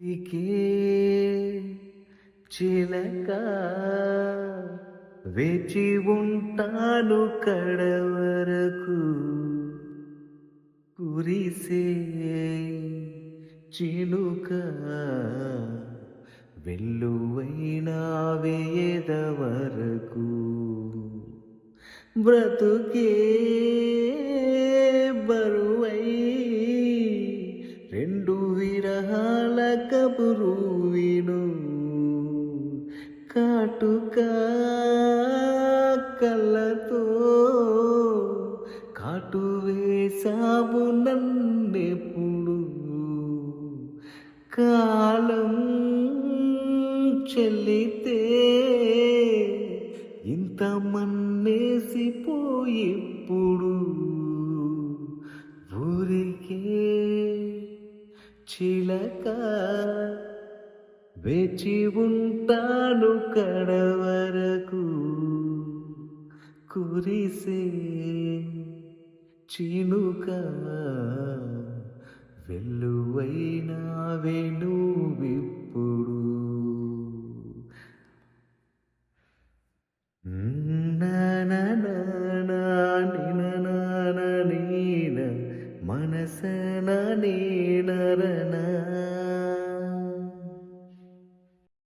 ఇకే చిలక వేచి ఉంటాను కడ వరకు కురిసే చిలుక వెల్లువైన వేద వరకు. బ్రతుకే బరువై విరహాల కబురు విను కాటుక కళ్ళతో కాటు వేసావు నన్నెప్పుడు కాలం చెల్లితే ఇంత మన్నేసిపోయిప్పుడు చిలక వేచి ఉంటాను కడవరకు. కురిసే చినుక వెళ్ళ அரசனானே நரணா